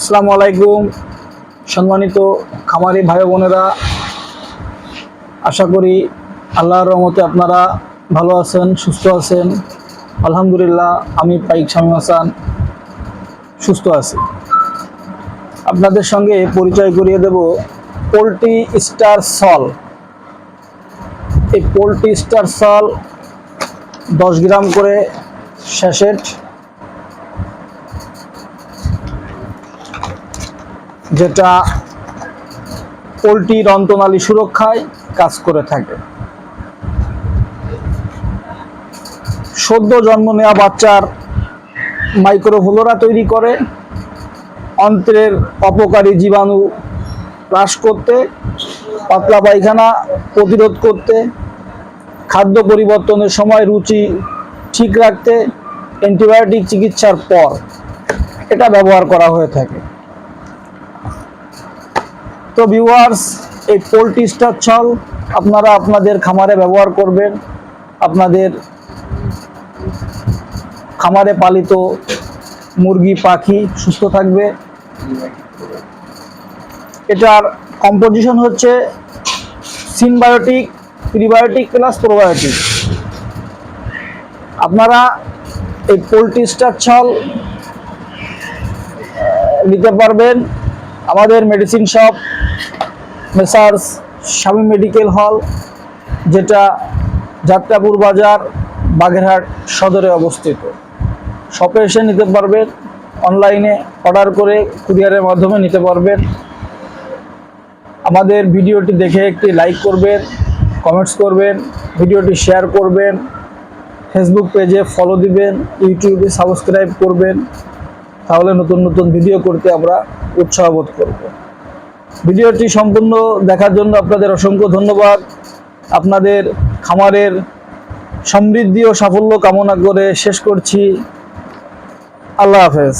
আসসালামু আলাইকুম। সম্মানিত খামারি ভাই বোনেরা, আশা করি আল্লাহর রহমতে আপনারা ভালো আছেন, সুস্থ আছেন। আলহামদুলিল্লাহ, আমি পাইক শামীম হাসান, সুস্থ আছি। আপনাদের সঙ্গে পরিচয় করিয়ে দেব পোলট্রি স্টার সল। এই পোলট্রি স্টার সল দশ গ্রাম করে স্যাশেট যেটা পোলট্রির অন্তনালী সুরক্ষায় কাজ করে থাকে। সদ্য জন্ম নেওয়া বাচ্চার মাইক্রোফ্লোরা তৈরি করে, অন্ত্রের অপকারী জীবাণু হ্রাস করতে, পাতলা পায়খানা প্রতিরোধ করতে, খাদ্য পরিবর্তনের সময় রুচি ঠিক রাখতে, অ্যান্টিবায়োটিক চিকিৎসার পর এটা ব্যবহার করা হয়ে থাকে। তো ভিউয়ার্স এই পোলট্রি স্টার ছল আপনারা আপনাদের খামারে ব্যবহার করবেন। আপনাদের খামারে পালিত মুরগি, পাখি সুস্থ থাকবে। এটার কম্পোজিশন হচ্ছে সিনবায়োটিক প্রিবায়োটিক প্লাস প্রোবায়োটিক আপনারা এই পোলট্রি স্টার ছল নিতে পারবেন। আমাদের medicine shop messrs Swami medical hall যেটা যাত্রাপুর বাজার, বাগেরহাট সদরে অবস্থিত। শপে এসে নিতে পারবেন অনলাইনে অর্ডার করে কুরিয়ারের মাধ্যমে নিতে পারবেন। আমাদের ভিডিওটি দেখে একটি লাইক করবেন কমেন্টস করবেন, ভিডিওটি শেয়ার করবেন ফেসবুক পেজে ফলো দিবেন ইউটিউবে সাবস্ক্রাইব করবেন। তাহলে নতুন নতুন ভিডিও করতে আমরা উৎসাহ বোধ করব। ভিডিওটি সম্পূর্ণ দেখার জন্য আপনাদের অসংখ্য ধন্যবাদ। আপনাদের খামারের সমৃদ্ধি ও সাফল্য কামনা করে শেষ করছি। আল্লাহ হাফেজ।